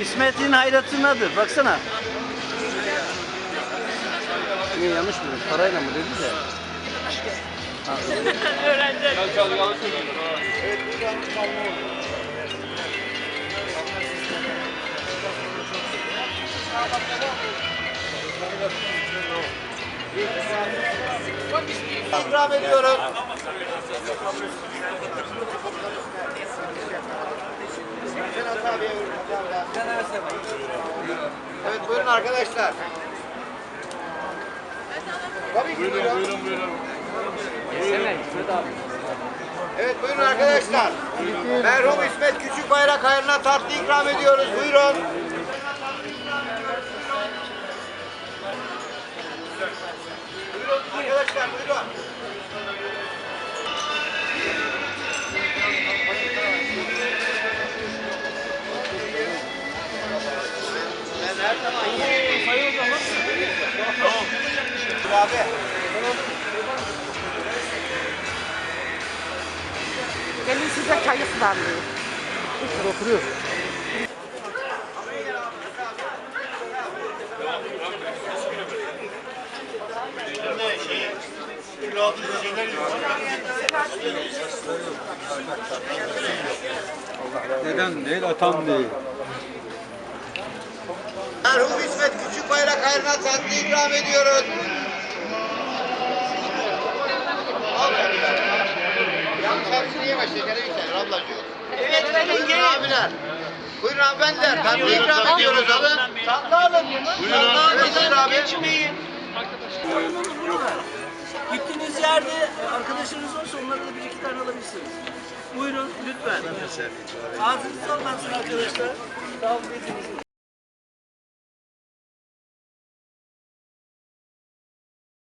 İsmet'in hayratındadır. Baksana. Niye yanlış mı? Parayla mı dedi de? İkram ediyorum. Evet buyurun arkadaşlar. Tabii ki buyurun. Evet buyurun arkadaşlar. Merhum İsmet Küçükbayrak hayırına tatlı ikram ediyoruz. Buyurun. Buyurun Abi. Gelin size çay ısmarlayayım. Oturuyor. Neden değil, atam değil. Merhum İsmet Küçükbayrak hayırına tatlı ikram ediyoruz. Yanlış hepsini yeme şekeri yükselir ablacığım. Evet benim gelin. abiler. Buyurun hanımefendiler. Tatlı ikram ediyoruz alın. Tatlı alın. Buyurun. Evet, buyurun abi. Gittiğiniz yerde arkadaşınız varsa onlara da bir iki tane alabilirsiniz. Buyurun lütfen. Ağzınız olmasın arkadaşlar. Sağ olun.